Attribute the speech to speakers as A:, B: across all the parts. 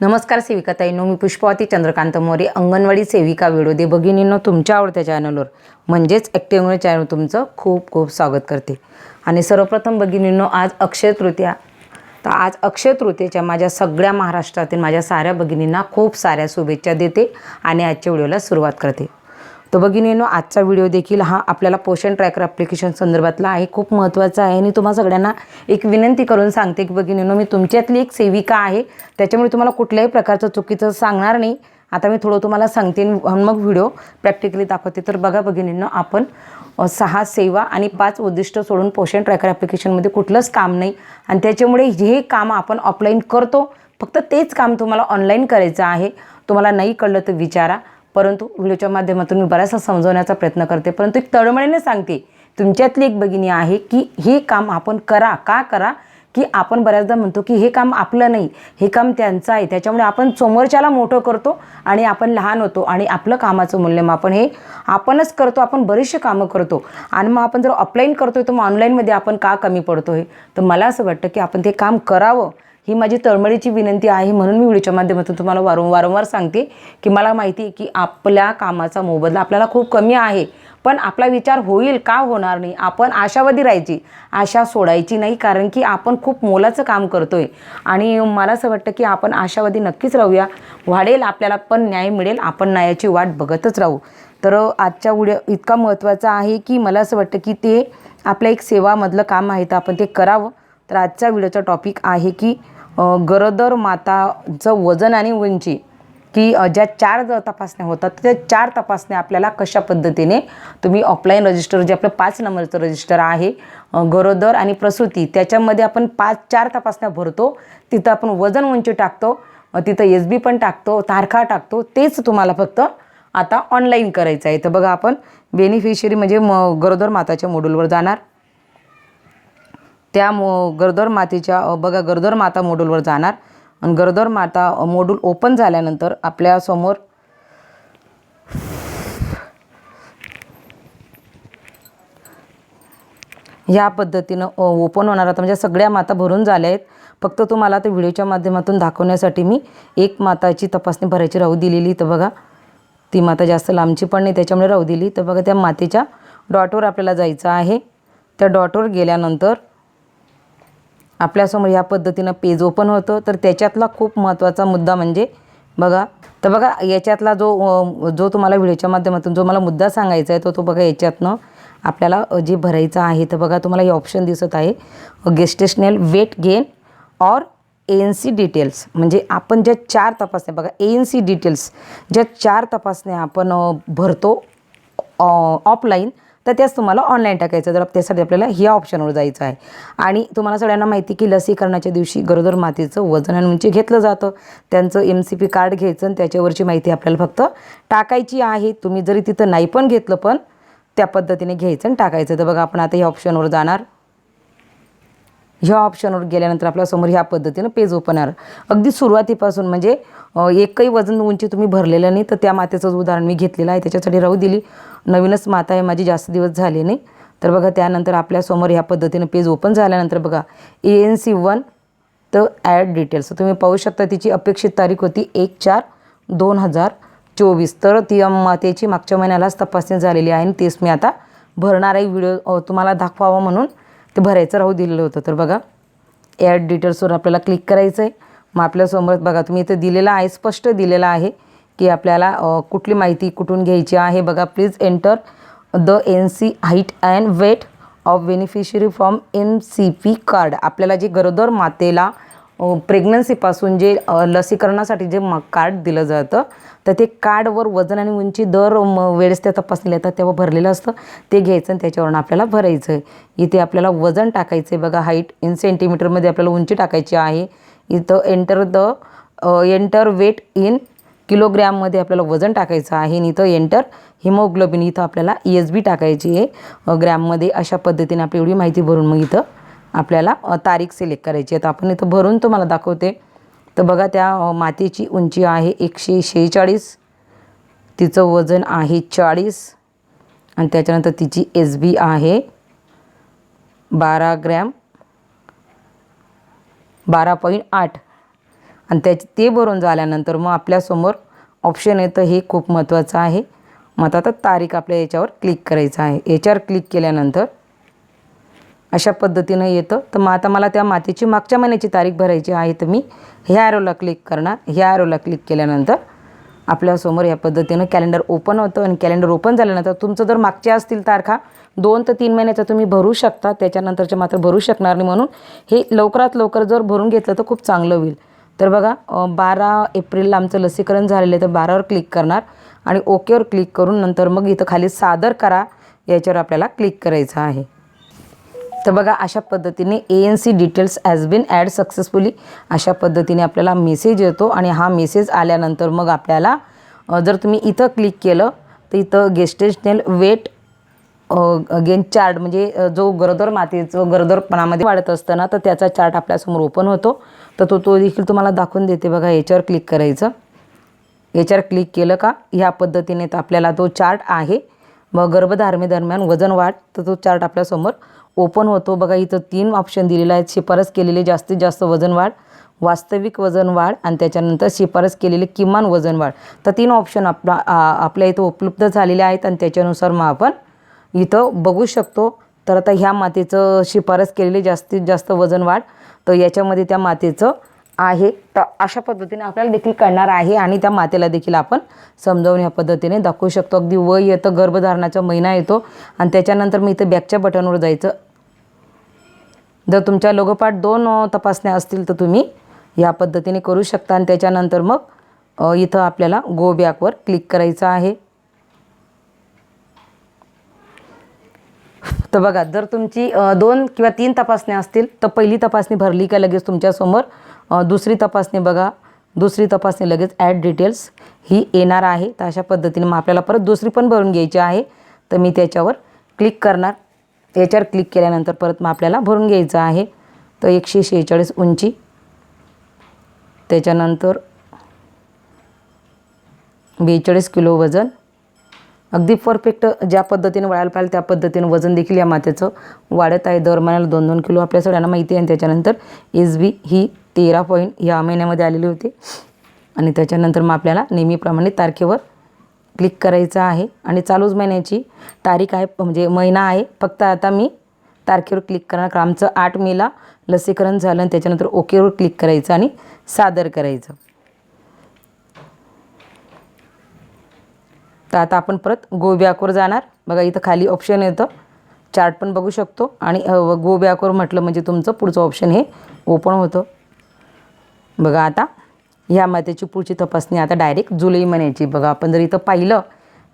A: नमस्कार सेविका ताईनो मी पुष्पावती चंद्रकांत मोरे अंगणवाडी सेविका व्हिडिओ दे भगिनींनो तुमच्या आवडत्या चॅनलवर म्हणजेच ॲक्टिव्ह चॅनल तुमचं खूप खूप स्वागत करते. आणि सर्वप्रथम भगिनींनो आज अक्षय तृतीया. तर आज अक्षय तृतीयेच्या माझ्या सगळ्या महाराष्ट्रातील माझ्या साऱ्या भगिनींना खूप साऱ्या शुभेच्छा देते आणि आजच्या व्हिडिओला सुरुवात करते. तर बघिनीनो आजचा व्हिडिओ देखील हा आपल्याला पोषण ट्रॅकर ॲप्लिकेशन संदर्भातला आहे. खूप महत्त्वाचा आहे. आणि तुम्हा सगळ्यांना एक विनंती करून सांगते की बघिनीनो मी तुमच्यातली एक सेविका आहे. त्याच्यामुळे तुम्हाला कुठल्याही प्रकारचं चुकीचं सांगणार नाही. आता मी थोडं तुम्हाला सांगते मग व्हिडिओ प्रॅक्टिकली दाखवते. तर बघा भगिनींनो आपण सहा सेवा आणि पाच उद्दिष्ट सोडून पोषण ट्रॅकर ॲप्लिकेशनमध्ये कुठलंच काम नाही. आणि त्याच्यामुळे हे काम आपण ऑफलाईन करतो. फक्त तेच काम तुम्हाला ऑनलाईन करायचं आहे. तुम्हाला नाही कळलं तर विचारा. परंतु व्हिडिओच्या माध्यमातून मी बऱ्याचसा समजवण्याचा प्रयत्न करते. परंतु एक तळमळीने सांगते तुमच्यातली एक भगिनी आहे की हे काम आपण करा का करा? की आपण बऱ्याचदा म्हणतो की हे काम आपलं नाही हे काम त्यांचं आहे त्याच्यामुळे आपण समोरच्याला मोठं करतो आणि आपण लहान होतो आणि आपलं कामाचं मूल्यमापन हे आपणच करतो आपण बरीचशी कामं करतो. आणि मग आपण जर ऑफलाईन करतोय तर मग ऑनलाईनमध्ये आपण का कमी पडतो आहे तर मला असं वाटतं की आपण ते काम करावं. ही माझी तळमळीची विनंती आहे म्हणून मी व्हिडिओच्या माध्यमातून तुम्हाला वारं वारंवार सांगते की मला माहिती आहे की आपल्या कामाचा मोबदला आपल्याला खूप कमी आहे. पण आपला विचार होईल का होणार नाही? आपण आशावादी राहायची. आशा सोडायची नाही कारण की आपण खूप मोलाचं काम करतो आहे आणि मला असं वाटतं की आपण आशावादी नक्कीच राहूया. वाढेल आपल्याला पण न्याय मिळेल. आपण न्यायाची वाट बघतच राहू. तर आजच्या व्हिडिओ इतका महत्त्वाचा आहे की मला असं वाटतं की ते आपल्या एक सेवामधलं काम आहे तर आपण ते करावं. तर आजच्या व्हिडिओचा टॉपिक आहे की गरोदर माताचं वजन आणि उंची की ज्या चार तपासण्या होतात त्या चार तपासण्या आपल्याला कशा पद्धतीने तुम्ही ऑफलाईन रजिस्टर जे आपलं पाच नंबरचं रजिस्टर आहे गरोदर आणि प्रसूती त्याच्यामध्ये आपण पाच चार तपासण्या भरतो तिथं आपण वजन उंची टाकतो तिथं एस बी पण टाकतो तारखा टाकतो तेच तुम्हाला फक्त आता ऑनलाईन करायचं आहे. तर बघा आपण बेनिफिशियरी म्हणजे म गरोदर माताच्या मॉड्यूलवर जाणार. त्या मो गरोदर मातेच्या बघा गरोदर माता मोडूलवर जाणार. आणि गरोदर माता मोडूल ओपन झाल्यानंतर आपल्यासमोर ह्या पद्धतीनं ओपन होणार. आता म्हणजे सगळ्या माता भरून झाल्या आहेत. फक्त तुम्हाला ते व्हिडिओच्या माध्यमातून दाखवण्यासाठी मी एक माताची तपासणी भरायची राहू दिलेली. तर बघा ती माता जास्त लांबची पण नाही त्याच्यामुळे राहू दिली. तर बघा त्या मातेच्या डॉटवर आपल्याला जायचं आहे. त्या डॉटवर गेल्यानंतर आपल्यासमोर या पद्धतीनं पेज ओपन होतं. तर त्याच्यातला खूप महत्त्वाचा मुद्दा म्हणजे बघा तर बघा याच्यातला जो जो तुम्हाला व्हिडिओच्या माध्यमातून जो मला मुद्दा सांगायचा आहे तो तो बघा याच्यातनं आपल्याला जे भरायचं आहे तर बघा तुम्हाला हे ऑप्शन दिसत आहे. Gestational weight gain or A N C details म्हणजे आपण ज्या चार तपासण्या बघा ए एन सी डिटेल्स ज्या चार तपासण्या आपण भरतो ऑफलाईन तर त्याच तुम्हाला ऑनलाईन टाकायचं. तर त्यासाठी आपल्याला ह्या ऑप्शनवर जायचं आहे. आणि तुम्हाला सगळ्यांना माहिती की लसीकरणाच्या दिवशी गरोदर मातेचं वजन आणि उंची घेतलं जातं. त्यांचं एम सी पी कार्ड घ्यायचं आणि त्याच्यावरची माहिती आपल्याला फक्त टाकायची आहे. तुम्ही जरी तिथं नाही पण घेतलं पण त्या पद्धतीने घ्यायचं आणि टाकायचं. तर बघा आपण आता ह्या ऑप्शनवर जाणार. ह्या ऑप्शनवर गेल्यानंतर आपल्यासमोर ह्या पद्धतीनं पेज ओपन होणार. अगदी सुरुवातीपासून म्हणजे एकही वजन उंची तुम्ही भरलेलं नाही तर त्या मातेचं उदाहरण मी घेतलेलं आहे. त्याच्यासाठी राहू दिली. नवीनच माता आहे माझी जास्त दिवस झाले नाही. तर बघा त्यानंतर आपल्यासमोर ह्या पद्धतीनं पेज ओपन झाल्यानंतर बघा ए एन सी वन तर ॲड डिटेल्स तुम्ही पाहू शकता तिची अपेक्षित तारीख होती एक चार दोन हजार चोवीस. तर ती मातेची मागच्या महिन्यालाच तपासणी झालेली आहे आणि तेच मी आता भरणाराही व्हिडिओ तुम्हाला दाखवावा म्हणून ते भरायचं राहू दिलेलं होतं. तर बघा ॲड डिटेल्सवर आपल्याला क्लिक करायचं आहे मग आपल्यासमोर बघा तुम्ही इथं दिलेला आहे स्पष्ट दिलेला आहे की आपल्याला कुठली माहिती कुठून घ्यायची आहे. बघा please enter the N C height and weight of beneficiary from N C P card आपल्याला जे गरोदर मातेला प्रेग्नन्सीपासून जे लसीकरणासाठी जे म कार्ड दिलं जातं तर ते कार्डवर वजन आणि उंची दर म वेळेस त्या तपासणीला येतात तेव्हा भरलेलं असतं. ते घ्यायचं आणि त्याच्यावरून आपल्याला भरायचं आहे. इथे आपल्याला वजन टाकायचं आहे. बघा हाईट इन सेंटीमीटरमध्ये आपल्याला उंची टाकायची आहे. इथं enter the enter weight in किलोग्रॅममध्ये आपल्याला वजन टाकायचं आहे. आणि इथं एंटर हिमोग्लोबिन इथं आपल्याला ई एस बी टाकायची आहे. ग्रॅममध्ये अशा पद्धतीने आपली एवढी माहिती भरून मग इथं आपल्याला तारीख सिलेक्ट करायची आहे. तर आपण इथं भरून तुम्हाला दाखवते. तर बघा त्या मातीची उंची आहे एकशे शेहेचाळीस. तिचं वजन आहे चाळीस. आणि त्याच्यानंतर तिची एस बी आहे बारा ग्रॅम. बारा पॉईंट आठ. आणि त्याची ते भरून झाल्यानंतर मग आपल्यासमोर ऑप्शन येतं हे खूप महत्त्वाचं आहे. मग आता तारीख आपल्या याच्यावर क्लिक करायचं आहे. याच्यावर क्लिक केल्यानंतर अशा पद्धतीनं येतं. तर मग आता मला त्या मातीची मागच्या महिन्याची तारीख भरायची आहे तर मी ह्या ॲरोला क्लिक करणार. ह्या ॲरोला क्लिक केल्यानंतर आपल्यासमोर या पद्धतीनं कॅलेंडर ओपन होतं आणि कॅलेंडर ओपन झाल्यानंतर तुमचं जर मागच्या असतील तारखा दोन ते तीन महिन्याचा तुम्ही भरू शकता. त्याच्यानंतरच्या मात्र भरू शकणार नाही म्हणून हे लवकरात लवकर जर भरून घेतलं तर खूप चांगलं होईल. तर बघा बारा एप्रिलला आमचं लसीकरण झालेलं आहे तर बारावर क्लिक करणार आणि ओकेवर क्लिक करून नंतर मग इथं खाली सादर करा याच्यावर आपल्याला क्लिक करायचं आहे. तर बघा अशा पद्धतीने A N C details has been add successfully अशा पद्धतीने आपल्याला मेसेज येतो आणि हा मेसेज आल्यानंतर मग आपल्याला जर तुम्ही इथं क्लिक केलं तर इथं गेस्टेशनल वेट अगेन चार्ट म्हणजे जो गरोदर मातेचं गरोदरपणामध्ये वाढत असताना तर त्याचा चार्ट आपल्यासमोर ओपन होतो. तर तो तो देखील तुम्हाला दाखवून देते बघा याच्यावर क्लिक करायचं. याच्यावर क्लिक केलं का ह्या पद्धतीने तर आपल्याला तो चार्ट आहे. मग गर्भधारणेदरम्यान वजन वाढ तर तो चार्ट आपल्यासमोर ओपन होतो. बघा इथं तीन ऑप्शन दिलेलं आहेत. शिफारस केलेले जास्तीत जास्त वजन वाढ वास्तविक वजन वाढ आणि त्याच्यानंतर शिफारस केलेले किमान वजन वाढ. तर तीन ऑप्शन आपला आपल्या इथं उपलब्ध झालेले आहेत आणि त्याच्यानुसार मग आपण इथं बघू शकतो. तर आता ह्या मातेचं शिफारस केलेले जास्तीत जास्त वजन वाढ तर याच्यामध्ये त्या मातेचं आहे. तर अशा पद्धतीने आपल्याला देखील कळणार आहे आणि त्या मातेला देखील आपण समजावून ह्या पद्धतीने दाखवू शकतो. अगदी वय येतं गर्भधारणाचा महिना येतो आणि त्याच्यानंतर मी इथं बॅकच्या बटनवर जायचं. जर तुमच्या लोगोपाठ दोन तपासण्या असतील तर तुम्ही या पद्धतीने करू शकता. आणि त्याच्यानंतर मग इथं आपल्याला गो बॅकवर क्लिक करायचं आहे. तर बघा जर तुमची दोन किंवा तीन तपासण्या असतील तर पहिली तपासणी भरली का लगेच तुमच्यासमोर दुसरी तपासणी बघा. दुसरी तपासणी लगेच ॲड डिटेल्स ही येणार आहे. तर अशा पद्धतीने मग आपल्याला परत दुसरी पण भरून घ्यायची आहे. तर मी त्याच्यावर क्लिक करणार. याच्यावर क्लिक केल्यानंतर परत मग आपल्याला भरून घ्यायचं आहे. तर एकशे शेहेचाळीस उंची. त्याच्यानंतर बेचाळीस किलो वजन. अगदी परफेक्ट ज्या पद्धतीने वाढायला पाहिजे त्या पद्धतीने वजन देखील या मातेचं वाढत आहे. दर महिन्याला दोन दोन किलो आपल्या सगळ्यांना माहिती आहे. आणि त्याच्यानंतर एस बी ही तेरा पॉईंट ह्या महिन्यामध्ये आलेली होती. आणि त्याच्यानंतर मग आपल्याला नेहमीप्रमाणे तारखेवर क्लिक करायचं आहे आणि चालूच महिन्याची तारीख आहे म्हणजे महिना आहे. फक्त आता मी तारखेवर क्लिक करणार आमचं आठ मेला लसीकरण झालं आणि त्याच्यानंतर ओकेवर क्लिक करायचं आणि सादर करायचं. तर आता आपण परत गो बॅकवर जाणार. बघा इथं खाली ऑप्शन येतं. चार्ट पण बघू शकतो. आणि अ, गो बॅकवर म्हटलं म्हणजे तुमचं पुढचं ऑप्शन हे ओपन होतं. बघा आता. ह्या मातेची पुढची तपासणी आता डायरेक्ट जुलै महिन्याची. बघा आपण जर इथं पाहिलं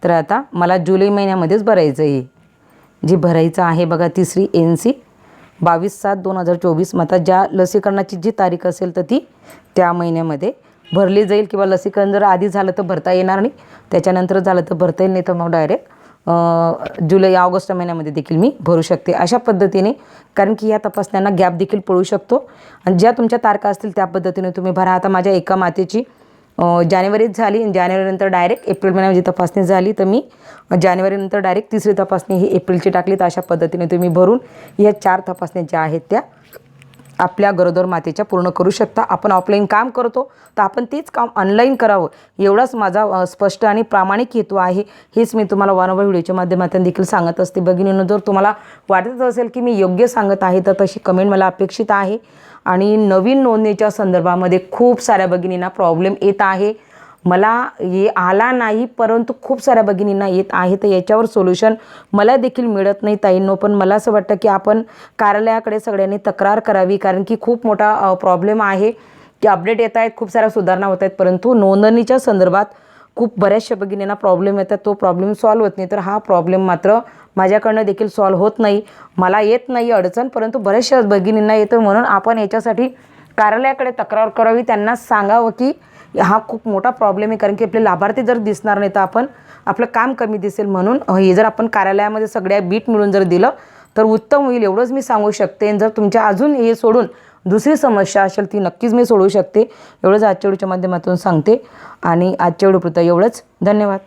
A: तर आता मला जुलै महिन्यामध्येच भरायचं आहे. जी भरायचं आहे बघा तिसरी एन सी बावीस सात दोन हजार चोवीस. मग आता ज्या लसीकरणाची जी तारीख असेल तर ती त्या महिन्यामध्ये भरली जाईल. किंवा लसीकरण जर आधी झालं तर भरता येणार नाही. त्याच्यानंतर झालं तर भरता येईल नाही तर मग डायरेक्ट जुलै ऑगस्ट महिन्यामध्ये देखील मी भरू शकते अशा पद्धतीने. कारण की या तपासण्यांना गॅप देखील पळू शकतो. आणि ज्या तुमच्या तारखा असतील त्या पद्धतीने तुम्ही भरा. आता माझ्या एका मातेची जानेवारीच जानेवारीत झाली. आणि जानेवारीनंतर डायरेक्ट एप्रिल महिन्यामध्ये तपासणी झाली तर मी जानेवारीनंतर डायरेक्ट तिसरी तपासणी ही एप्रिलची टाकली तर अशा पद्धतीने तुम्ही भरून या चार तपासण्या ज्या आहेत त्या आपल्या गरोदर मातेच्या पूर्ण करू शकता. आपण ऑफलाईन काम करतो तर आपण तेच काम ऑनलाईन करावं. एवढाच माझा स्पष्ट आणि प्रामाणिक हेतू आहे. हेच मी तुम्हाला वारंवार व्हिडिओच्या माध्यमातून देखील सांगत असते. भगिनीनं जर तुम्हाला वाटत असेल की मी योग्य सांगत आहे तर तशी कमेंट मला अपेक्षित आहे. आणि नवीन नोंदणीच्या संदर्भामध्ये खूप साऱ्या भगिनींना प्रॉब्लेम येत आहे. मला ये आला नाही परंतु खूप साऱ्या भगिनींना येत आहे तर याच्यावर सोल्युशन मला देखील मिळत नाही ताईंनो. पण मला असं वाटतं की आपण कार्यालयाकडे सगळ्यांनी तक्रार करावी कारण की खूप मोठा प्रॉब्लेम आहे. की अपडेट येत आहेत खूप साऱ्या सुधारणा होत आहेत परंतु नोंदणीच्या संदर्भात खूप बऱ्याचशा भगिनींना प्रॉब्लेम येतात. तो प्रॉब्लेम सॉल्व्ह होत नाही तर हा प्रॉब्लेम मात्र माझ्याकडनं देखील सॉल्व्ह होत नाही. मला येत नाही अडचण परंतु बऱ्याचशा भगिनींना येतं म्हणून आपण याच्यासाठी कार्यालयाकडे तक्रार करावी. त्यांना सांगावं की हा खूप मोठा प्रॉब्लेम आहे. कारण की आपले लाभार्थी जर दिसणार नाही तर आपण आपलं काम कमी दिसेल म्हणून. हे जर आपण कार्यालयामध्ये सगळ्या बीट मिळून जर दिलं तर उत्तम होईल एवढंच मी सांगू शकते. जर तुमच्या अजून हे सोडून दुसरी समस्या असेल ती नक्कीच मी सोडवू शकते. एवढंच आजच्या व्हिडिओच्या माध्यमातून सांगते. आणि आजच्या व्हिडिओपुरतं एवढंच. धन्यवाद.